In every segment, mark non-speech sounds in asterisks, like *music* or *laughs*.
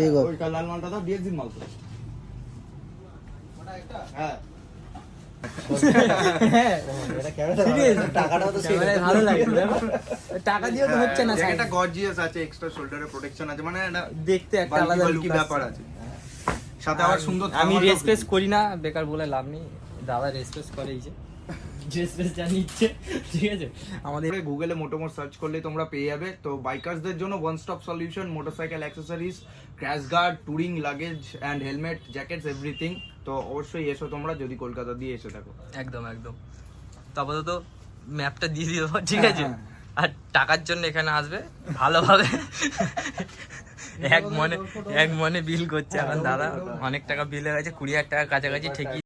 এই গো। ওই কাল লাল মালটা দাও ডিএক্সিন মাল তো। হ্যাঁ। *laughs* টাকা দিয়ে তো হচ্ছে না জ্যাকেটটা গর্জিয়াস আছে এক্সট্রা শোল্ডারে প্রোটেকশন আছে মানে এটা দেখতে একটা আলাদা ব্যাপার আছে। সাথে আবার সুন্দর আমি thermal রেস ও ফেস কিন্তু। করি না বেকার বলে লাভ নেই। দাদা রেস ফেস করে এই যে। ঠিক আছে? আমাদের গুগলে মোটোমোট সার্চ করলে তোমরা পেয়ে যাবে। তো বাইকার্সদের জন্য one stop solution motorcycle accessories crash guard touring luggage and helmet jackets everything তো অবশ্যই এসো তোমরা যদি কলকাতা দিয়ে এসে থাকো। একদম একদম। তো আপাতত ম্যাপটা দিয়ে দিয়ে দেবো ঠিক আছে? হ্যাঁ, আর টাকার জন্য এখানে আসবে ভালোভাবে। এক মনে এক মনে বিল করছে এখন দাদা। অনেক টাকা বিল হয়ে গেছে কুড়ি হাজার টাকা কাছাকাছি ঠিকই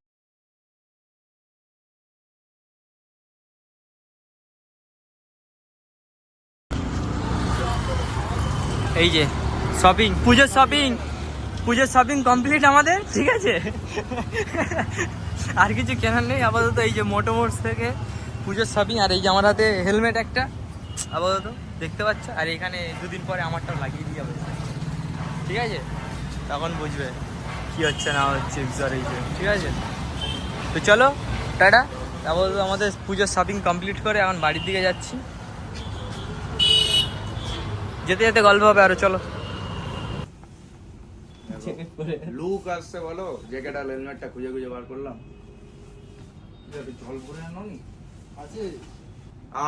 এই যে শপিং পুজোর শপিং পুজোর শপিং কমপ্লিট আমাদের, ঠিক আছে? আর কিছু কেনার নেই, আপাতত এই যে মোটোমোটস থেকে পুজোর শপিং আর এই যে আমার হাতে হেলমেট একটা, আপাতত, দেখতে পাচ্ছ? আর এখানে দুদিন পরে আমারটাও লাগিয়ে দিয়ে যাবে ঠিক আছে? তখন বুঝবে কি হচ্ছে, না হচ্ছে এই যে, ঠিক আছে? তো চলো, টাটা। আপাতত আমাদের পুজোর শপিং কমপ্লিট করে এখন বাড়ির দিকে যাচ্ছি। যেতে যেতে গল্প হবে আরও চলো। লুক আসছে বলো জ্যাকেট আর হেলমেটটা খুঁজে খুঁজে বার করলাম। যাবে, জল ভরে আনো আছে।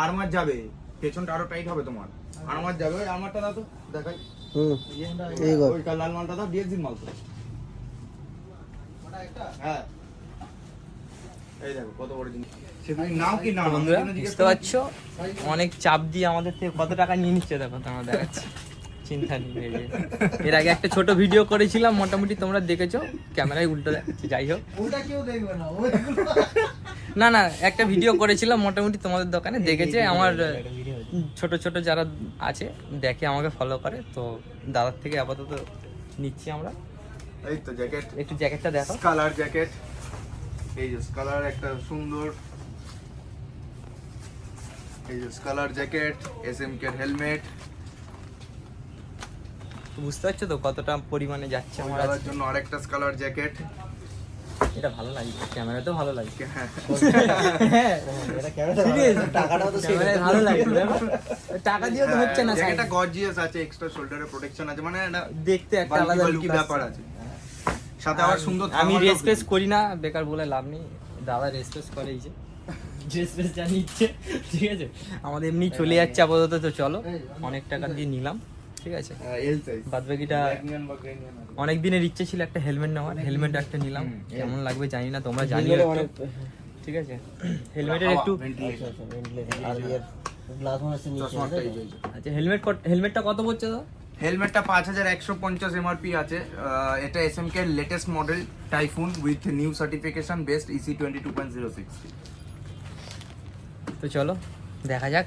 আরমার যাবে পেছনটা আরও টাইট হবে তোমার। আর আরমার যাবে ওই আরমারটা দাও তো দেখাই। হুম। এই গো। ওই লাল মালটা দাও ডিএক্সিন মাল তো। হ্যাঁ এই দেখো কত বড় জিনিস সে তুমি নাও কি নাও বন্ধুরা আমি জিজ্ঞেস বুঝতে পারছ? অনেক চাপ দিয়ে আমাদের থেকে কত টাকা নিয়ে নিচ্ছে দেখো তোমার দেখাচ্ছে। চিন্তা নেই এর আগে একটা ছোট ভিডিও করেছিলাম মোটামুটি তোমরা দেখেছ ক্যামেরায় উল্টো দেখাচ্ছে যাই হোক। *laughs* না না একটা ভিডিও করেছিলাম মোটামুটি তোমাদের দোকানে দেখেছে আমার ছোট ছোট যারা আছে দেখে আমাকে ফলো করে তো দাদার থেকে আপাতত নিচ্ছি আমরা। এই তো জ্যাকেট একটু জ্যাকেটটা দেখো। কালার জ্যাকেট এই যে কালার একটা সুন্দর। এই যে colour jacket S M K helmet. বুঝতে পারছ তো কতটা পরিমাণে যাচ্ছে আমার আমার জন্য আরেকটা কালার জ্যাকেট। এটা ভালো লাগছে ক্যামেরাতেও ভালো লাগছে হ্যাঁ। হ্যাঁ? টাকাটাও তো ভালো লাগবে টাকা দিয়ে তো হচ্ছে না জ্যাকেটটা গর্জিয়াস আছে এক্সট্রা শোল্ডারে প্রোটেকশন আছে মানে এটা দেখতে একটা আলাদা ব্যাপার আছে। সাথে আবার সুন্দর আমি thermal রেস করি না বেকার বলে লাভ নেই। দাদা রেসপেস করে এই যে। রেস ফেস যা নিচ্ছে ঠিক আছে? আমাদের এমনি চলে যাচ্ছে আপাতত তো চলো অনেক টাকা দিয়ে নিলাম ঠিক আছে? হ্যাঁ। বাদ বাকিটা। অনেক দিনের ইচ্ছে ছিল একটা হেলমেট নেওয়ার হেলমেট একটা নিলাম। কেমন লাগবে জানি না তোমরা জানিও ঠিক আছে? *coughs* হেলমেটের একটু এই যে। আচ্ছা হেলমেট হেলমেটটা কত পড়ছে দাদা? হেলমেটটা পাঁচ হাজার একশো পঞ্চাশ এমআরপি আছে। এটা S M K latest model Typhoon with new certification best EC twenty two point zero six তো চলো, দেখা যাক।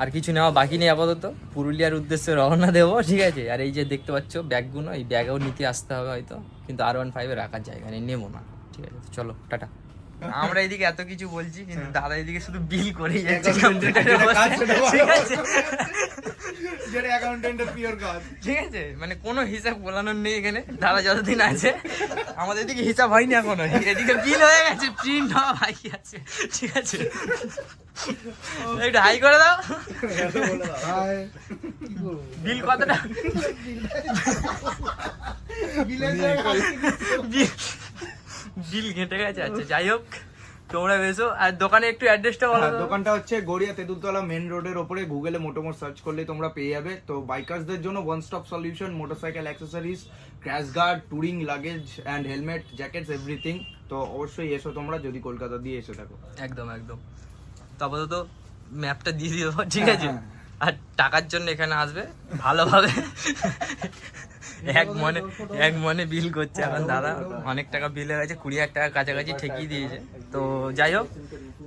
আর কিছু নেওয়া বাকি নেই আপাতত। পুরুলিয়ার উদ্দেশ্যে রওনা দেবো, ঠিক আছে? আর এই যে দেখতে পাচ্ছ ব্যাগগুলো, এই ব্যাগেও নিতে আসতে হবে হয়তো। কিন্তু আর ওয়ান ফাইভে রাখার জায়গা নেই, নেব না। ঠিক আছে চলো, টাটা। আমরা এদিকে এত কিছু বলছি কিন্তু দাদা এদিকে শুধু বিল করেই যাচ্ছে কম্পিউটারে ঠিক আছে? মানে কোনো হিসাব বলানোর নেই এখানে। দাদা যতদিন আছে আমাদের এদিকে হিসাব হয়নি এখনও। এদিকে বিল হয়ে গেছে প্রিন্ট হওয়া বাকি আছে। ঠিক আছে? একটু হাই করে দাও। বিল কতটা? বিল- বিল ঘেটে গেছে আচ্ছা যাই হোক তোমরা বেসো। আর দোকানে একটু অ্যাড্রেসটা বলো হ্যাঁ, দোকানটা হচ্ছে গড়িয়া তেঁতুলতলা মেন রোডের ওপরে। গুগলে মোটোমোট সার্চ করলে তোমরা পেয়ে যাবে। তো বাইকার্সদের জন্য one stop solution motorcycle accessories crash guard touring luggage and helmet jackets everything তো অবশ্যই এসো তোমরা যদি কলকাতা দিয়ে এসে থাকো। একদম একদম। তো আপাতত ম্যাপটা দিয়ে দেবো ঠিক আছে? হ্যাঁ, আর টাকার জন্য এখানে আসবে ভালোভাবে। এক মনে এক মনে বিল করছে এখন দাদা। অনেক টাকা বিল হয়ে গেছে, কুড়ি হাজার টাকা কাছাকাছি ঠেকিয়ে দিয়েছে। তো যাই হোক,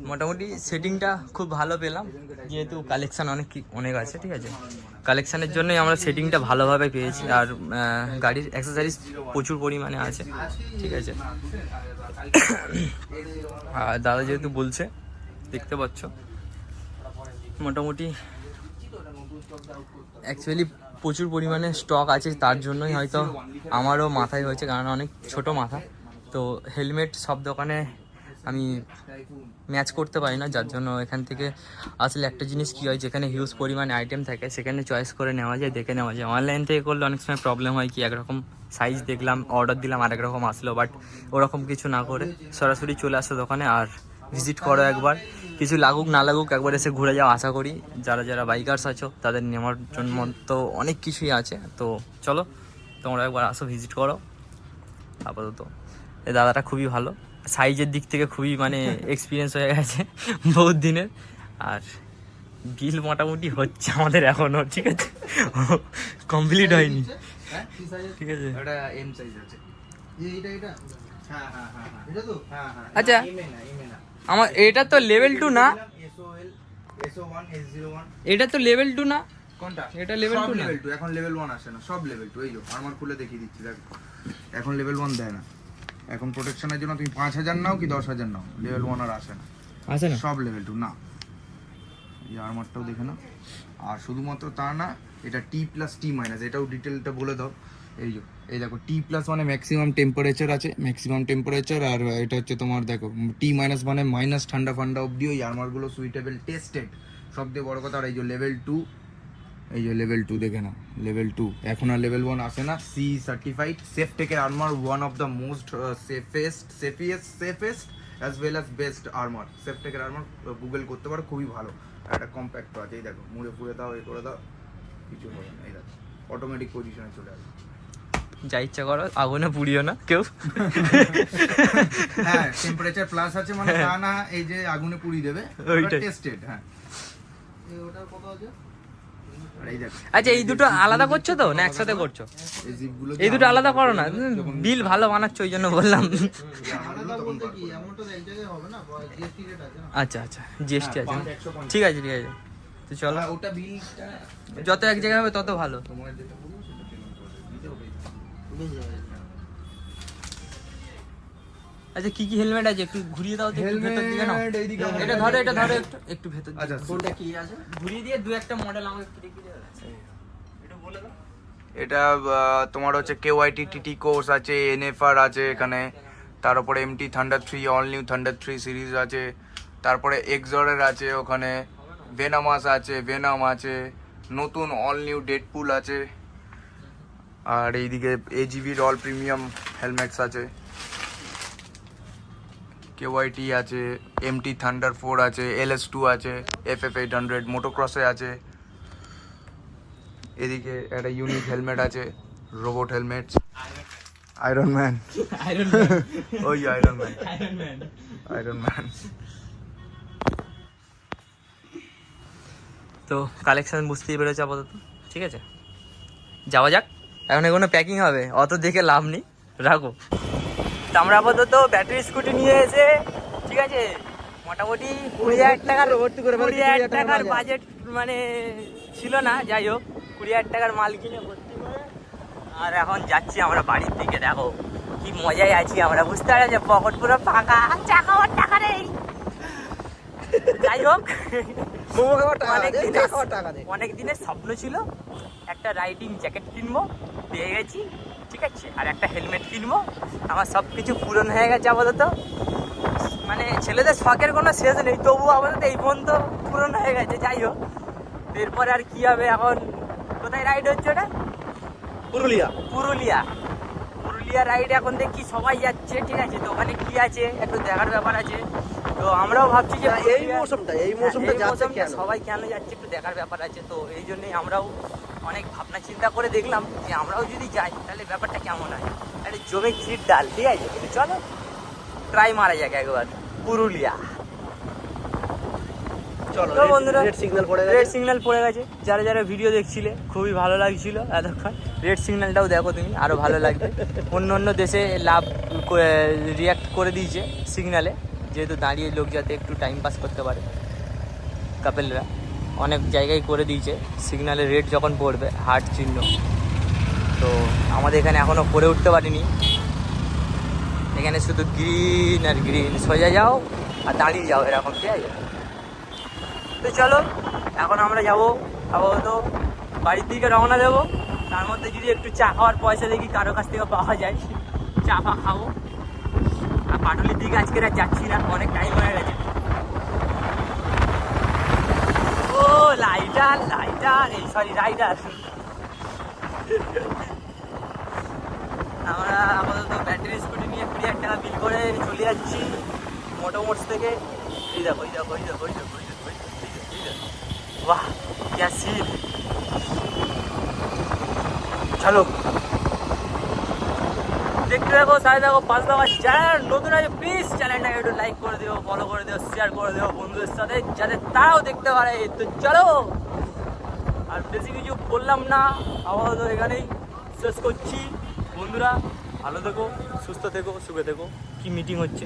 মোটামুটি সেটিংটা খুব ভালো পেলাম। যেহেতু কালেকশন অনেক অনেক আছে, ঠিক আছে? কালেকশনের জন্যই আমরা সেটিংটা ভালোভাবে পেয়েছি। আর গাড়ির অ্যাক্সেসারিজ প্রচুর পরিমাণে আছে, ঠিক আছে? আর দাদা যেহেতু বলছে, দেখতে পাচ্ছ? মোটামুটি অ্যাকচুয়ালি প্রচুর পরিমাণে স্টক আছে, তার জন্যই হয়তো আমারও মাথায় হয়েছে, কারণ অনেক ছোট মাথা। তো হেলমেট সব দোকানে আমি ম্যাচ করতে পারি না, যার জন্য এখান থেকে আসলে একটা জিনিস কী হয়, যেখানে হিউজ পরিমাণে আইটেম থাকে, সেখানে চয়েস করে নেওয়া যায়, দেখে নেওয়া যায়। অনলাইন থেকে করলে অনেক সময় প্রবলেম হয় কি, একরকম সাইজ দেখলাম অর্ডার দিলাম আরেক রকম আসলো বাট ওরকম কিছু না করে সরাসরি চলে আসো দোকানে, আর ভিজিট করো একবার। কিছু লাগুক না লাগুক একবার এসে ঘুরে যাও আশা করি। যারা যারা বাইকার্স আছো তাদের নেওয়ার জন্য তো অনেক কিছুই আছে। তো চলো তোমরা একবার আসো ভিজিট করো। আপাতত। এই দাদাটা খুবই ভালো। সাইজের দিক থেকে খুবই মানে *laughs* এক্সপিরিয়েন্স হয়ে গেছে বহুত দিনের। আর বিল মোটামুটি হচ্ছে আমাদের এখনও ঠিক আছে? কমপ্লিট হয়নি। হ্যাঁ? ঠিক আছে। এটা এম সাইজ আছে। এইটা এটা হ্যাঁ হ্যাঁ হ্যাঁ হ্যাঁ। এটা তো? হ্যাঁ হ্যাঁ। আচ্ছা। না না আমার এটা তো লেভেল টু না। এসও1 এস01 এটা তো লেভেল টু না? কোনটা? এটা সব two না? এখন লেভেল 1 আসে না সব লেভেল 2 এই যে আর্মার খুলে দেখিয়ে দিচ্ছি দেখ। এখন লেভেল 1 দেয় না। এখন প্রোটেকশনের জন্য তুমি 5000 নাও কি 10000 নাও? লেভেল 1 আর আসে না। আছে না? সব লেভেল 2 না। এই আর্মারটাও দেখে নাও। আর শুধুমাত্র তা না এটা টি প্লাস টি মাইনাস এটাও ডিটেলটা বলে দাও। এই যে, এই দেখো টি প্লাস মানে ম্যাক্সিমাম টেম্পারেচার আছে ম্যাক্সিমাম টেম্পারেচার আর এটা হচ্ছে তোমার দেখো টি মাইনাস মানে মাইনাস ঠান্ডা ফান্ডা অবধি ওই আর্মারগুলো সুইটেবল টেস্টেড সব থেকে বড় কথা, আর এই যে লেভেল টু এই যে লেভেল টু দেখে নাও লেভেল টু এখন আর লেভেল ওয়ান আসে না C certified safe টেকের armour one of the most safest safiest safest as well as best armour Safe টেকের armour Google করতে পারো, খুবই ভালো। একটা কম্প্যাক্ট আছে, এই দেখো, মুড়ে ফুড়ে দাও, এ করে দাও, কিছু হবে না, এই দেখো অটোমেটিক পজিশনে চলে আসবে। যা ইচ্ছা করো আগুনে পুড়িও না কেউ। হ্যাঁ টেম্পারেচার প্লাস আছে মানে তা না এই যে আগুনে পুড়িয়ে দেবে ওইটাই। টেস্টেড হ্যাঁ। এই ওটার কত আছে? আচ্ছা এই দুটো আলাদা করছ তো না একসাথে করছ? এই দুটো আলাদা করো না বিল ভালো বানাচ্ছ ওই জন্য বললাম। আলাদা বলতে কি এমনটা এক জায়গায় হবে না জিএসটি রেট আছে না? আচ্ছা আচ্ছা জিএসটি আছে। ঠিক আছে ঠিক আছে। তো চলো। হ্যাঁ, ওটা বিলটা যত এক জায়গায় হবে তত ভালো। আচ্ছা কি কি হেলমেট আছে? একটু ঘুরিয়ে দাও এটা ধরো এটা ধরো একটু একটু ভেতর দিকে। আচ্ছা কোনটা কি আছে? ঘুরিয়ে দিয়ে দু একটা মডেল আমাকে একটু দেখিয়ে দাও। একটু বলে দাও। এটা তোমার হচ্ছে কেওয়াইটি টিটি কোর্স আছে এনএফআর আছে এখানে। তার উপরে MT Thunder three all new Thunder three series আছে। তারপরে এক্সরের আছে ওখানে। ভেনামাস আছে ভেনাম আছে। নতুন অল নিউ ডেডপুল আছে। আর এইদিকে এজিবির অল প্রিমিয়াম হেলমেটস আছে কেওয়াইটি আছে এমটি থান্ডার ফোর আছে এলএস টু আছে এফ এফ এইট হান্ড্রেড মোটোক্রসে আছে। এদিকে একটা ইউনিক হেলমেট আছে রোবট হেলমেট আয়রন ম্যান ওই আয়রন ম্যান আয়রন ম্যান তো কালেকশন বুঝতেই পেরেছে আপাতত ঠিক আছে? যাওয়া যাক। এখন এগুলো প্যাকিং হবে। অত দেখে লাভ নেই। রাখো। তো আমরা আপাতত ব্যাটারি স্কুটি নিয়ে এসে ঠিক আছে মোটামুটি কুড়ি হাজার টাকার ভর্তি করে কুড়ি হাজার টাকার বাজেট মানে ছিল না যাই হোক কুড়ি হাজার টাকার মাল কিনে ভর্তি করে। আর এখন যাচ্ছি আমরা বাড়ির দিকে দেখো কি মজায় আছি আমরা বুঝতে পারছি পকেট পুরো ফাঁকা। চাকা টাকা নেই। যাই হোক অনেক দিনের স্বপ্ন ছিল একটা রাইডিং জ্যাকেট কিনবো। পেয়ে গেছি ঠিক আছে? আর একটা হেলমেট কিনবো। আমার সব কিছু পূরণ হয়ে গেছে আপাতত। মানে ছেলেদের শখের কোনো শেষ নেই তবুও আপাতত এই পর্যন্ত পূরণ হয়ে গেছে যাই হোক। এরপরে আর কি হবে এখন? কোথায় রাইড হচ্ছে ওটা? পুরুলিয়া। পুরুলিয়া। পুরুলিয়া রাইড এখন দেখি সবাই যাচ্ছে ঠিক আছে? তো ওখানে কি আছে? একটু দেখার ব্যাপার আছে। তো আমরাও ভাবছি যে এই মৌসুমটা এই হ্যাঁ, মৌসুমটা সবাই কেন যাচ্ছে একটু দেখার ব্যাপার আছে। তো এই জন্যই আমরাও অনেক ভাবনা চিন্তা করে দেখলাম যে আমরাও যদি যাই তাহলে ব্যাপারটা কেমন হয়? একটা জমে ক্ষীর ডাল ঠিক আছে কিন্তু চলো ট্রাই মারা যাক একবার। পুরুলিয়া। চলো বন্ধুরা রেড সিগন্যাল পড়ে রেড সিগন্যাল পড়ে গেছে। যারা যারা ভিডিও দেখছিলে খুবই ভালো লাগছিল এতক্ষণ। রেড সিগন্যালটাও দেখো তুমি আরও ভালো লাগবে। অন্য অন্য দেশে লাভ রিয়াক্ট করে দিয়েছে সিগন্যালে যেহেতু দাঁড়িয়ে লোক যাতে একটু টাইম পাস করতে পারে। কাপেলরা। অনেক জায়গায় করে দিয়েছে। সিগন্যালে রেড যখন পড়বে হার্ট চিহ্ন। তো আমাদের এখানে এখনও করে উঠতে পারিনি। এখানে শুধু গ্রিন আর গ্রিন সোজা যাও আর দাঁড়িয়ে যাও এরকম, ঠিক আছে? তো চলো, এখন আমরা যাব আপাতত বাড়ির দিকে রওনা দেবো। তার মধ্যে যদি একটু চা খাওয়ার পয়সা দেখি, কারও কাছ থেকে পাওয়া যায়। চা ফা খাব। আর পাটুলির দিকে আজকে আর যাচ্ছি না, অনেক টাইম হয়ে গেছে। লাইটার লাইটার এই সরি রাইডার। আমরা আপাতত ব্যাটারি স্কুটি নিয়ে কুড়ি এক টাকা বিল করে চলে যাচ্ছি মোটোমোটস থেকে। এই দেখো এই দেখো এই দেখো এই দেখো চলো। দেখতে থাকো, সাথে থাকো পাঁচ দাও চ্যানেল নতুন আছে প্লিজ চ্যানেলটাকে একটু লাইক করে দিও ফলো করে দিও শেয়ার করে দিও। বন্ধুদের সাথে যাতে তারাও দেখতে পারে। তো চলো। আর বেশি কিছু বললাম না। আপাতত এখানেই শেষ করছি। বন্ধুরা, ভালো থেকো, সুস্থ থেকো, সুখে থেকো। কি মিটিং হচ্ছে?